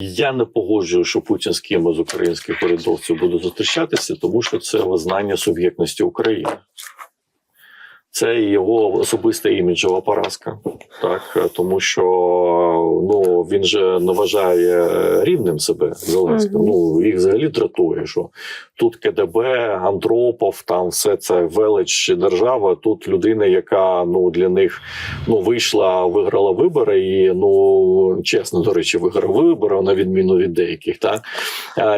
Я не погоджую, що Путін з ким з українських урядовців буде зустрічатися, тому що це визнання суб'єктності України. Це його особиста іміджова поразка, так тому що ну він же не вважає рівним себе Зеленським. Мгм. Ну їх взагалі дратує, що тут КДБ, Андропов, там все це велич держава. Тут людина, яка ну для них ну вийшла, виграла вибори, і ну чесно, до речі, виграв вибори на відміну від деяких. Так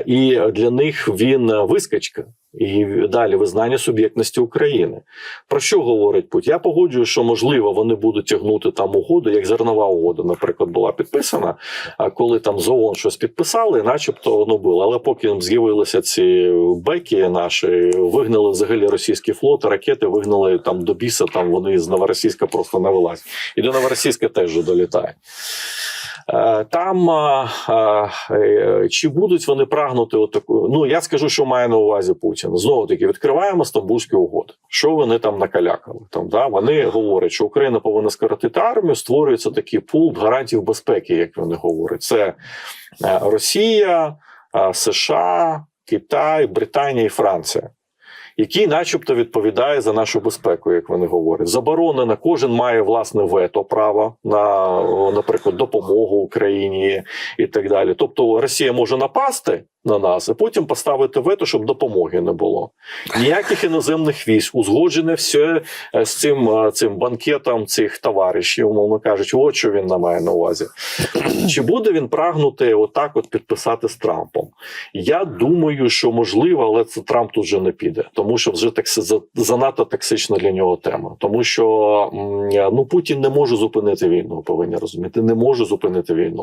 і для них він вискочка. І далі визнання суб'єктності України. Про що говорить Путін? Я погоджую, що можливо вони будуть тягнути там угоду, як зернова угода, наприклад, була підписана. А коли там з ООН щось підписали, начебто воно було. Але поки з'явилися ці беки наші, вигнали взагалі російський флот, ракети вигнали там до біса. Там вони з Новоросійська просто не вилазять. І до Новоросійська теж долітає. Е, Там а, е, чи будуть вони прагнути отаку? Ну я скажу, що має на увазі Путін. Знову таки відкриваємо Стамбульські угоди. Що вони там накалякали? Там да вони говорять, що Україна повинна скоротити армію. Створюється такий пул гарантів безпеки, як вони говорять. Це е, Росія, е, США, Китай, Британія і Франція. Який, начебто, відповідає за нашу безпеку, як вони говорять, заборонено. Кожен має власне вето право на, наприклад, допомогу Україні і так далі. Тобто Росія може напасти на нас, і потім поставити вето, щоб допомоги не було. Ніяких іноземних військ, узгоджене все е, з цим, е, цим банкетом цих товаришів, умовно кажучи, от що він на має на увазі. Чи буде він прагнути отак от підписати з Трампом? Я думаю, що можливо, але це Трамп тут же не піде, тому що вже так за- занадто токсична для нього тема. Тому що ну Путін не може зупинити війну, повинні розуміти, не може зупинити війну.